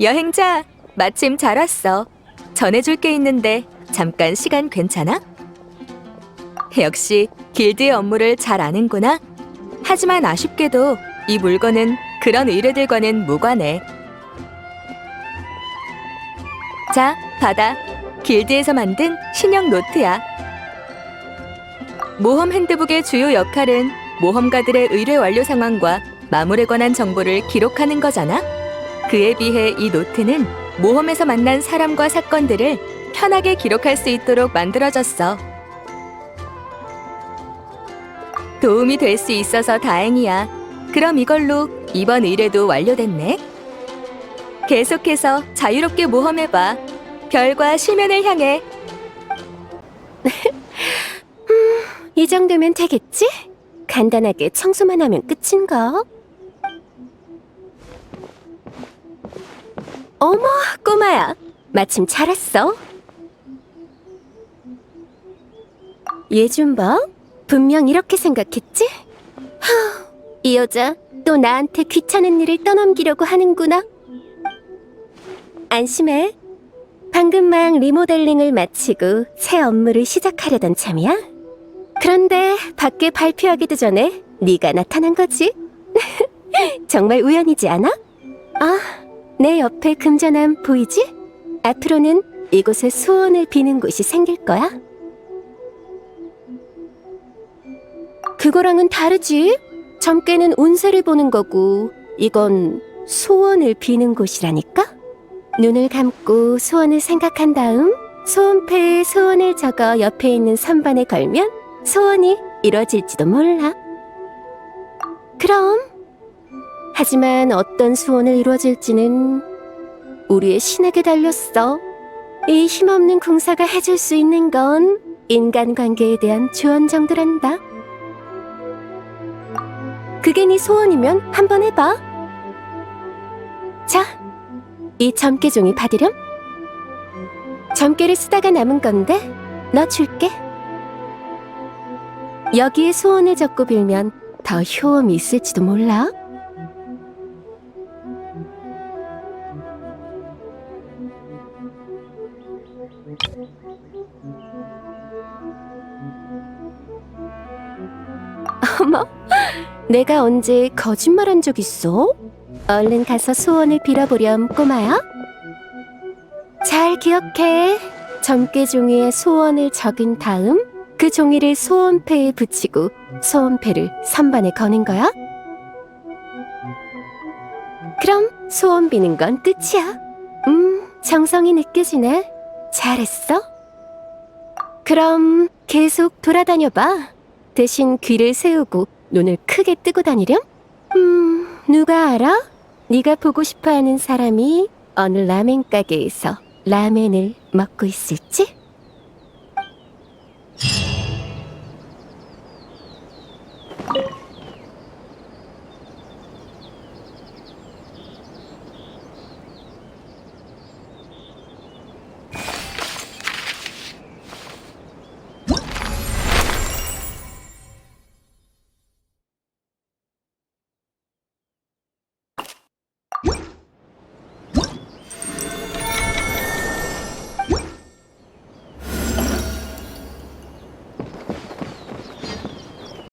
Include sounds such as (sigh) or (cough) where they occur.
여행자, 마침 잘 왔어. 전해줄 게 있는데 잠깐 시간 괜찮아? 역시 길드의 업무를 잘 아는구나. 하지만 아쉽게도 이 물건은 그런 의뢰들과는 무관해. 자, 받아. 길드에서 만든 신형 노트야. 모험 핸드북의 주요 역할은 모험가들의 의뢰 완료 상황과 마물에 관한 정보를 기록하는 거잖아. 그에 비해 이 노트는 모험에서 만난 사람과 사건들을 편하게 기록할 수 있도록 만들어졌어. 도움이 될 수 있어서 다행이야. 그럼 이걸로 이번 의뢰도 완료됐네. 계속해서 자유롭게 모험해봐. 별과 실면을 향해 (laughs) 이 정도면 되겠지? 간단하게 청소만 하면 끝인가? 어머, 꼬마야. 마침 잘 왔어. 얘 좀 봐. 분명 이렇게 생각했지? 하, 이 여자 또 나한테 귀찮은 일을 떠넘기려고 하는구나. 안심해. 방금 막 리모델링을 마치고 새 업무를 시작하려던 참이야. 그런데 밖에 발표하기도 전에 네가 나타난 거지? (laughs) 정말 우연이지 않아? 아, 내 옆에 금전함 보이지? 앞으로는 이곳에 소원을 비는 곳이 생길 거야. 그거랑은 다르지? 점괘는 운세를 보는 거고 이건 소원을 비는 곳이라니까? 눈을 감고 소원을 생각한 다음 소원패에 소원을 적어 옆에 있는 선반에 걸면 소원이 이뤄질지도 몰라. 그럼 하지만 어떤 소원을 이루어질지는 우리의 신에게 달렸어. 이 힘없는 궁사가 해줄 수 있는 건 인간관계에 대한 조언 정도란다. 그게 네 소원이면 한번 해봐. 자, 이 점괘 종이 받으렴. 점괘를 쓰다가 남은 건데 너 줄게. 여기에 소원을 적고 빌면 더 효험이 있을지도 몰라. 어머, 내가 언제 거짓말한 적 있어? 얼른 가서 소원을 빌어보렴, 꼬마야. 잘 기억해. 점괘 종이에 소원을 적은 다음 그 종이를 소원패에 붙이고 소원패를 선반에 거는 거야. 그럼 소원 비는 건 끝이야. 음, 정성이 느껴지네. 잘했어. 그럼 계속 돌아다녀 봐. 대신 귀를 세우고 눈을 크게 뜨고 다니렴. 음, 누가 알아? 네가 보고 싶어하는 사람이 어느 라멘 가게에서 라멘을 먹고 있을지?